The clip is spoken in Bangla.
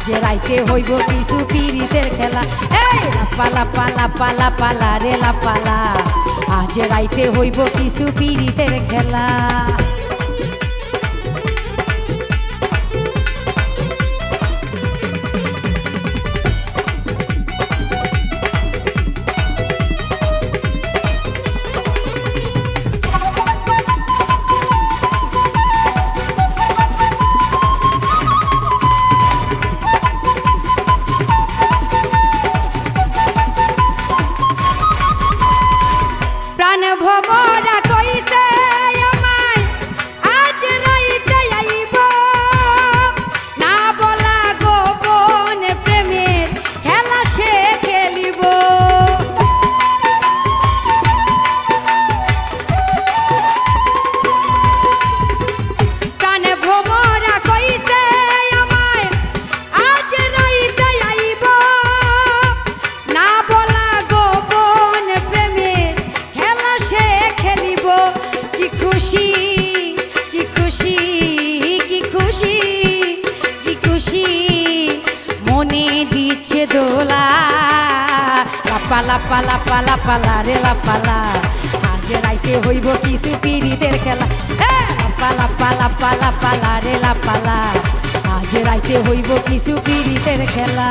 আজ রাইতে হইব কিছু পিড়িতের খেলা। এই লাপালা পালা পালা পালা রে লাপালা আজ রাইতে হইব কিছু পিড়িতের খেলা। মনে দিচ্ছে দোলা। লাপালা পালা পালা পালা রে লাপালা আজ রাইতে হইব কিছু পিড়িদের খেলা। লাপালা পালা পালা পালা রে লাপালা আজ রাইতে হইব কিছু পিড়িদের খেলা।